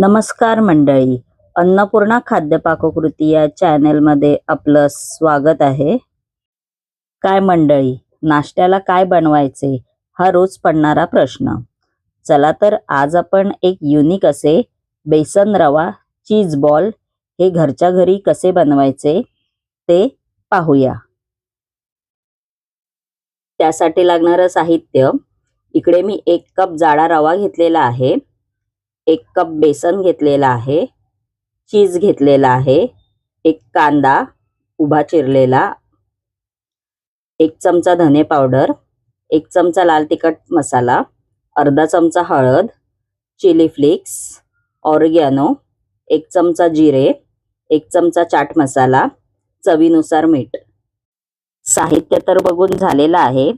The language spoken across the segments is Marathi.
नमस्कार मंडळी. अन्नपूर्णा खाद्य पाककृती या चॅनेलमध्ये आपलं स्वागत आहे. काय मंडळी नाश्त्याला काय बनवायचे हा रोज पडणारा प्रश्न. चला तर आज आपण एक युनिक असे बेसन रवा चीज बॉल हे घरच्या घरी कसे बनवायचे ते पाहूया. त्यासाठी लागणारं साहित्य. इकडे मी एक कप जाडा रवा घेतलेला आहे. एक कप बेसन घेतलेला आहे चीज घेतलेला आहे एक कांदा उभा चिरलेला एक चमचा धने पावडर एक चमचा लाल तिखट मसाला अर्धा चमचा हळद चिली फ्लेक्स ऑर्गॅनो एक चमचा जिरे एक चमचा चाट मसाला चवीनुसार मीठ. साहित्य तर बघून झालेलं आहे.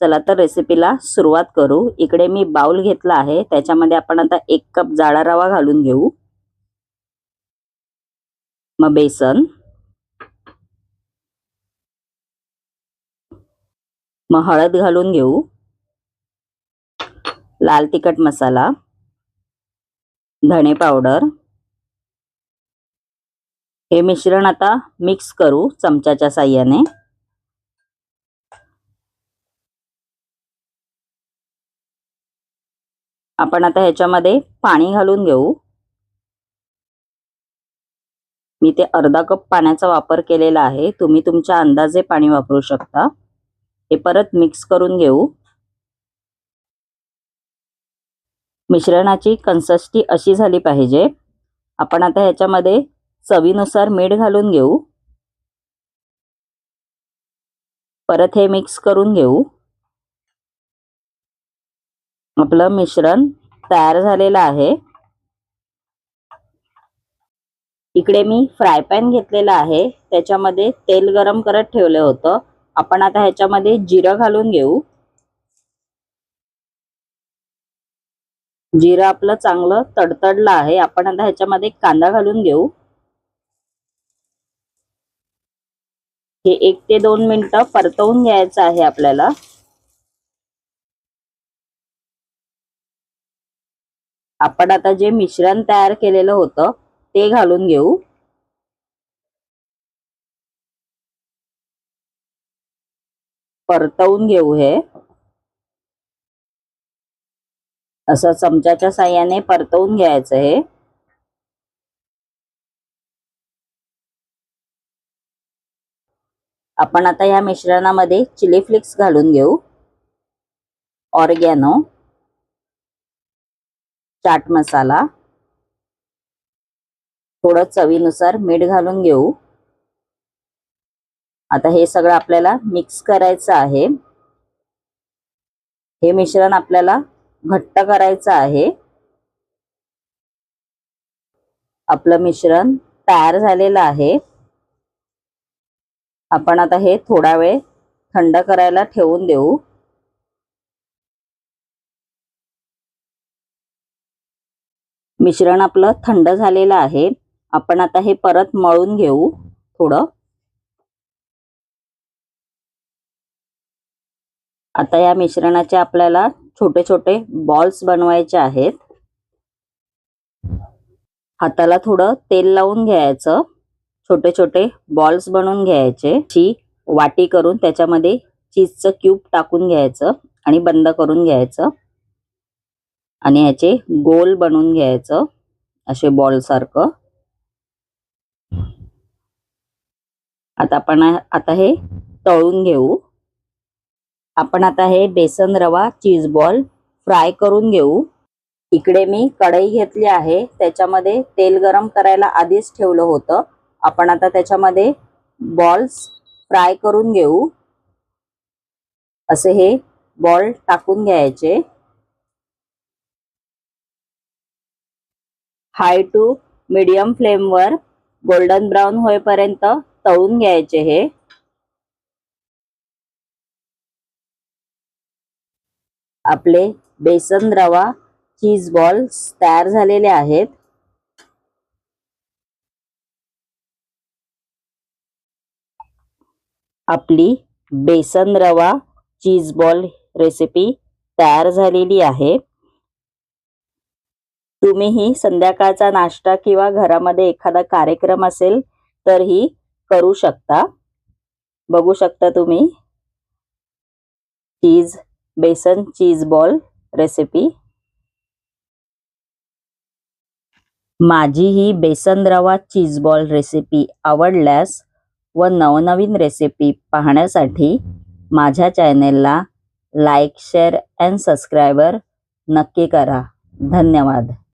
चला तर रेसिपीला सुरुवात करू. इकडे मी बाउल घेतला आहे. त्याच्यामध्ये आपण आता एक कप जाडा रवा घालून घेऊ. मग बेसन. मग हळद घालून घेऊ. लाल तिखट मसाला. धणे पावडर. हे मिश्रण आता मिक्स करू चमच्याच्या साह्याने. आपण आता ह्याच्यामध्ये पाणी घालून घेऊ. मी ते अर्धा कप पाण्याचा वापर केलेला आहे. तुम्ही तुमच्या अंदाजे पाणी वापरू शकता. हे परत मिक्स करून घेऊ. मिश्रणाची कन्सिस्टी अशी झाली पाहिजे. आपण आता ह्याच्यामध्ये चवीनुसार मीठ घालून घेऊ. परत हे मिक्स करून घेऊ. आपलं मिश्रण तयार झालेलं आहे. इकडे मी फ्राय पॅन घेतलेला आहे. त्याच्यामध्ये तेल गरम करत ठेवलं होतं. आपण आता ह्याच्यामध्ये जिरं घालून घेऊ. जिरं आपलं चांगलं तडतडलं आहे. आपण आता ह्याच्यामध्ये कांदा घालून घेऊ. हे एक ते दोन मिनिटं परतवून घ्यायचं आहे आपल्याला. आपण आता जे मिश्रण तयार केलेलं होतं ते घालून घेऊ. परतवून घेऊ हे. असं चमच्याच्या साह्याने परतवून घ्यायचं हे. आपण आता या मिश्रणामध्ये चिली फ्लेक्स घालून घेऊ. ऑरगॅनो. चाट मसाला थोडं चवीनुसार मीठ घालून घेऊ. आता हे सगळं आपल्याला मिक्स करायचं आहे. हे मिश्रण आपल्याला घट्ट करायचं आहे. आपलं मिश्रण तयार झालेलं आहे. आपण आता हे थोडा वेळ थंड करायला ठेवून देऊ. मिश्रण आपलं थंड झालेलं आहे. आपण आता हे परत मळून घेऊ थोडं. आता या मिश्रणाचे आपल्याला छोटे छोटे बॉल्स बनवायचे आहेत. हाताला थोडं तेल लावून घ्यायचं. छोटे छोटे बॉल्स बनवून घ्यायचे. ची वाटी करून त्याच्यामध्ये चीजचं क्यूब टाकून घ्यायचं आणि बंद करून घ्यायचं. आणि ह्याचे गोल बनवून घ्यायचं असे बॉल सारखं. आता आपण आता हे तळून घेऊ. आपण आता हे बेसन रवा चीज बॉल फ्राय करून घेऊ. इकडे मी कढई घेतली आहे. त्याच्यामध्ये तेल गरम करायला आधीच ठेवलं होतं. आपण आता त्याच्यामध्ये बॉल्स फ्राय करून घेऊ. असे हे बॉल टाकून घ्यायचे. हाय टू मीडियम फ्लेमवर गोल्डन ब्राऊन होईपर्यंत तळून घ्यायचे हे. आपले बेसन रवा चीज बॉल्स तयार झालेले आहेत. आपली बेसन रवा चीज बॉल रेसिपी तयार झालेली आहे. तुम्हीही संध्याकाळचा नाश्ता किंवा घरामध्ये एखादा कार्यक्रम असेल तर ही करू शकता. बघू शकता तुम्ही. Cheese besan cheese ball recipe. माझी ही बेसन रवा चीज बॉल रेसिपी आवडल्यास व नवनवीन रेसिपी पाहण्यासाठी माझ्या चॅनेलला लाईक शेअर अँड सबस्क्रायबर नक्की करा. धन्यवाद.